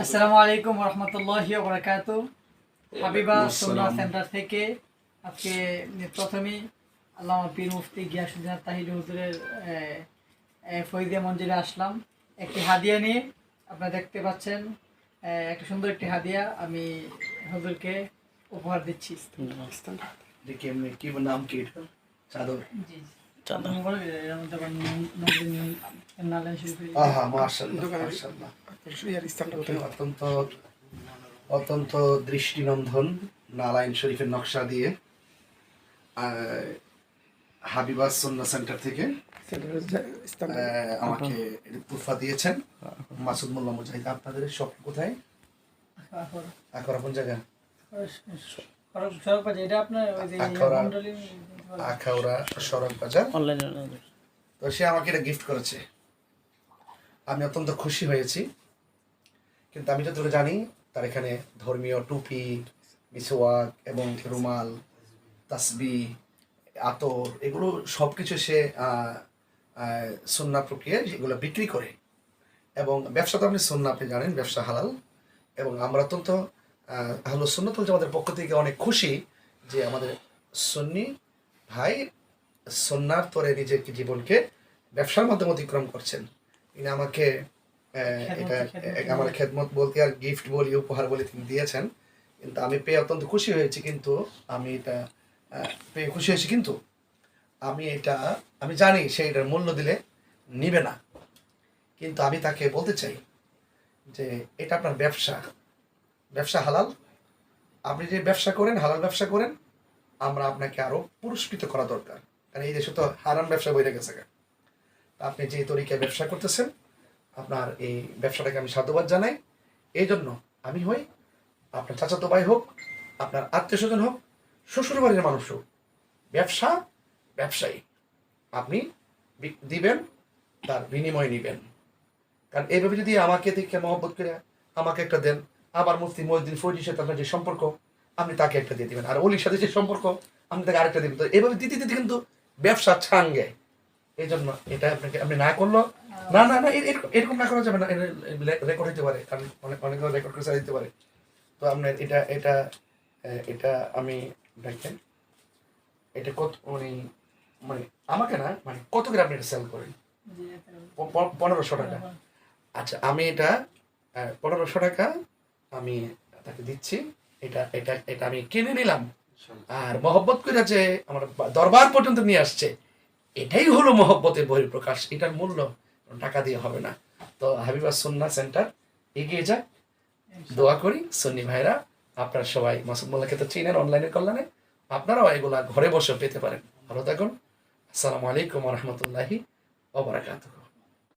আসসালামু আলাইকুম রহমতুল্লাহি বরাকাত হাবিবা সুন্নাহ সেন্টার থেকে আজকে প্রথমেই আল্লামা পীর মুফতি গিয়াসুদ্দিন তাহির হুজুরের ফৈদিয়া মঞ্জিলে আসলাম একটি হাদিয়া নিয়ে আপনারা দেখতে পাচ্ছেন একটা সুন্দর একটি হাদিয়া আমি হুজুরকে উপহার দিচ্ছি দেখি এমনি কি নাম কি এটা চাদর জি আপনি বলে দিন, মাশাআল্লাহ অত্যন্ত অত্যন্ত দৃষ্টিনন্দন নারায়ণ শরীফের নকশা দিয়ে আহ, হাবিবা সন্না সেন্টার থেকে আমাকে তুফা দিয়েছেন। মাসুদ মোল্লা মুজাহিদ আপনাদের শপ কোথায়? কোন জায়গা? আখাউড়া সড়ক বাজার তো সে আমাকে এটা গিফট করেছে। আমি অত্যন্ত খুশি হয়েছি। কিন্তু আমি যতটুকু জানি তার এখানে ধর্মীয় টুপি মিসওয়াক এবং রুমাল তাসবি আতর এগুলো সব কিছু সে আহ, প্রক্রিয়ায় এগুলো বিক্রি করে। এবং ব্যবসা তো আপনি সুন্না আপনি জানেন ব্যবসা হালাল। এবং আমরা অত্যন্ত হলো সুন্নতুল জামাতের পক্ষ থেকে অনেক খুশি যে আমাদের সুন্নি ভাই সন্ন্যার তরে নিজের জীবনকে ব্যবসার মাধ্যমে অতিক্রম করছেন। তিনি আমাকে এটা আমার খেদমত বলতে আর গিফট বলি উপহার বলে তিনি দিয়েছেন। কিন্তু আমি পেয়ে অত্যন্ত খুশি হয়েছি কিন্তু আমি এটা পেয়ে খুশি হয়েছি কিন্তু আমি এটা আমি জানি সে এটার মূল্য দিলে নিবে না। কিন্তু আমি তাকে বলতে চাই যে এটা আপনার ব্যবসা। ব্যবসা হালাল? আপনি যে ব্যবসা করেন হালাল ব্যবসা করেন আমরা আপনাকে আরও পুরস্কৃত করা দরকার। কারণ এই দেশে তো হারাম ব্যবসা বইরে গেছে গা। আপনি যে তরিকায় ব্যবসা করতেছেন আপনার এই ব্যবসাটাকে আমি সাধুবাদ জানাই। এই জন্য আমি হই আপনার চাচাতো ভাই হোক, আপনার আত্মীয় স্বজন হোক শ্বশুর বাড়ির মানুষ হোক, ব্যবসা ব্যবসায়ী। আপনি দিবেন, তার বিনিময় নিবেন। কারণ এইভাবে যদি আমাকে দেখে মহব্বত করে আমাকে একটা দেন, আবার মুফতি মহিউদ্দিন ফৌজির সাথে আপনার যে সম্পর্ক, আপনি তাকে একটা দিয়ে দেবেন। আর অলির সাথে যে সম্পর্ক, আপনি তাকে আরেকটা দিবেন। তো এইভাবে দিতে দিতে কিন্তু ব্যবসা ছাঙ্গে। এই জন্য এটা আপনাকে, আপনি না করল না না না এরকম- না করা যাবে না রেকর্ড হতে পারে কারণ অনেক অনেক রেকর্ড করে দিতে পারে। তো আপনার এটা এটা এটা আমি দেখেন এটা কত মানে মানে আমাকে না মানে কত করে আপনি এটা সেল করেন? পনেরোশো টাকা। আচ্ছা আমি এটা পনেরোশো টাকা আমি তাকে দিচ্ছি এটা এটা এটা আমি কিনে নিলাম। আর মহব্বত করে যে আমার দরবার পর্যন্ত নিয়ে আসছে এটাই হলো মহব্বতের বহিঃপ্রকাশ এটার মূল্য। টাকা দিয়ে হবে না। তো হাবিবা সুন্না সেন্টার এগিয়ে যাক। দোয়া করি সন্নি ভাইরা, আপনারা সবাই মাসুদ খেতে তো চিনেন অনলাইনের কল্যাণে, আপনারাও এগুলা ঘরে বসে পেতে পারেন। ভালো থাকুন। আসসালামু আলাইকুম রহমতুল্লাহি ওবরাকাতুহ